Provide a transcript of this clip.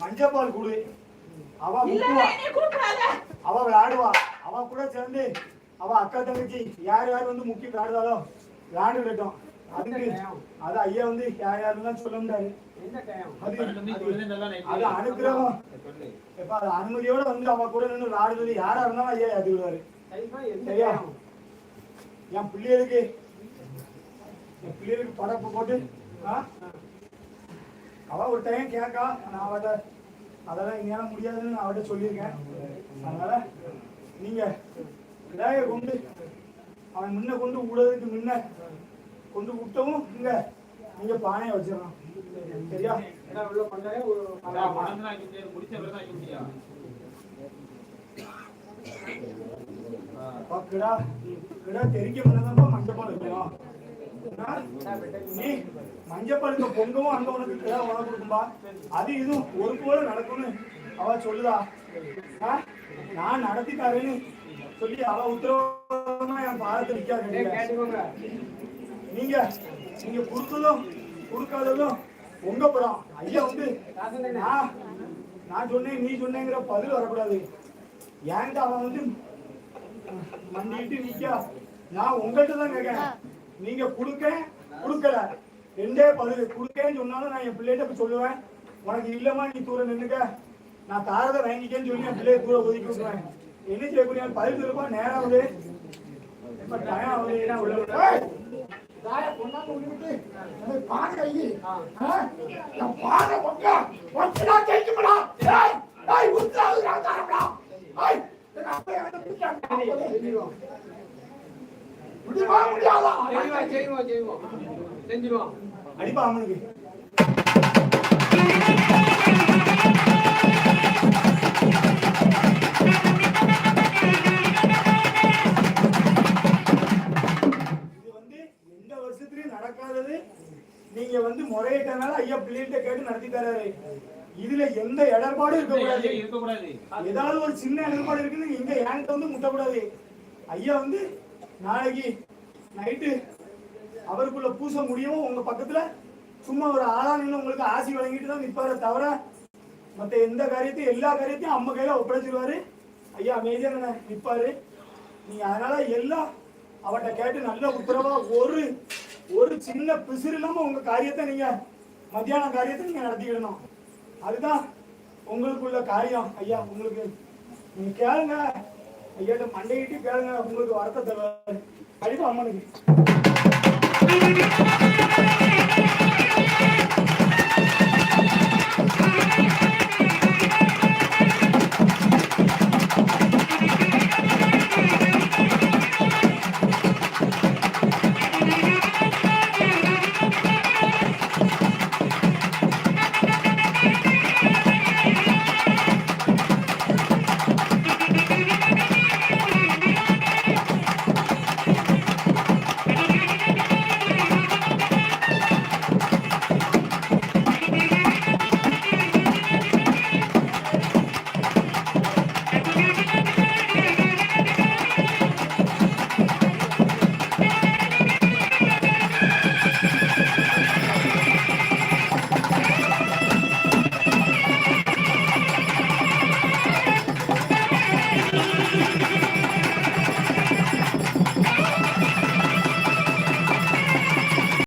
மஞ்சள் பால் கொடு. அவ அவ விளையாடுவா. அவ கூட சேர்ந்து அவ அக்கா தங்கச்சி யார் யார் வந்து முக்கி விளையாடுதாலோ விளையாண்டு விடட்டும் அதுக்கு அது ஐயா வந்து யார் யாருன்னு சொல்ல முடியாது. அது அது- அது இப்ப அது அனுமதியோட வந்து அவ கூட நின்று விளையாடுறது யாரா இருந்தாலும் ஐயா ஏத்தி விடுவாரு சரியா? என் பிள்ளைகளுக்கு என் பிள்ளைகளுக்கு படப்பு போட்டு ஆ? அவ ஒரு டைம் கேட்கா நான் அவட்ட அதெல்லாம் எங்களால முடியாதுன்னு நான் அவட்ட சொல்லியிருக்கேன் அதனால நீங்க விநாயகரை கொண்டு அவன் முன்ன கொண்டு விடுறதுக்கு முன்ன கொண்டு விட்டவும் இங்க நீங்க பானையை வச்சிடலாம் சரியா அப்பா, கிடா கிடா தெரிக்க முன்னதாப்பா மஞ்சப்பால் வைக்கணும் ஆ? நீ மஞ்சப்பாலுக்கு பொங்கவும் அங்க உனக்கு கிடா உனக்கு கொடுக்கும்பா. அது இதுவும் ஒரு போல நடக்கும்னு அவ சொல்லுதா? நான் நடத்தி தரேன்னு சொல்லி அவ உத்தரவாதமா என் பாதத்தை நிக்காது நீங்க. நீங்க கொடுத்ததும் கொடுக்காததும் உங்க புறம் ஐயா வந்து நான் நான் சொன்னேன் நீ சொன்னேங்கிற பதில் வரக்கூடாது. ஏன்டா அவன் வந்து மண்டிட்டு நிக்கா? நான் உங்கள்கிட்ட தான் கேட்கறேன் நீங்க கொடுக்க கொடுக்கல. ரெண்டே பதில் கொடுக்கேன்னு சொன்னாலும் நான் என் பிள்ளைகிட்ட போய் சொல்லுவேன். உனக்கு இல்லம்மா நீ தூர நின்னுக்க. நான் தாரதை வாங்கிக்கேன்னு சொல்லி என் பிள்ளைய தூர ஒதுக்கி விட்டுருவேன். என்ன செய்யக்கூடிய பதில் திருப்பா நேரம் ஆகுது. இப்ப டயம் ஆகுது. ஏன்னா உள்ள விட தாய கொண்டாந்து விட்டுட்டு எனக்கு அடிப்பா அம்மனுக்கு நடக்காதது. நீங்க வந்து முறையிட்டனால ஐயா பிள்ளைகிட்ட கேட்டு நடத்தி தராரு. இதுல எந்த இடர்பாடும் இருக்கக்கூடாது. ஏதாவது ஒரு சின்ன இடர்பாடு இருக்குன்னு இங்க என்கிட்ட வந்து முட்டக்கூடாது. ஐயா வந்து நாளைக்கு நைட்டு அவருக்குள்ள பூச முடியும் உங்க பக்கத்துல சும்மா ஒரு ஆளா நின்று உங்களுக்கு ஆசி வழங்கிட்டு தான் நிற்பாரு தவிர மத்த எந்த காரியத்தையும் எல்லா காரியத்தையும் அம்மா கையில ஒப்படைச்சிருவாரு. ஐயா மேஜர் நிற்பாரு நீங்க அதனால எல்லாம் அவட்ட கேட்டு நல்ல உத்தரவா ஒரு ஒரு சின்ன பிசிறு இல்லாம உங்க காரியத்தை நீங்க மத்தியான காரியத்தை நீங்க நடத்திக்கிடணும். அதுதான் உங்களுக்குள்ள காரியம். ஐயா உங்களுக்கு நீங்க கேளுங்க. ஐயாட்ட மண்டையிட்டு கேளுங்க. உங்களுக்கு வரத்தை தருவாரு. கண்டிப்பா அம்மனுக்கு. Thank you.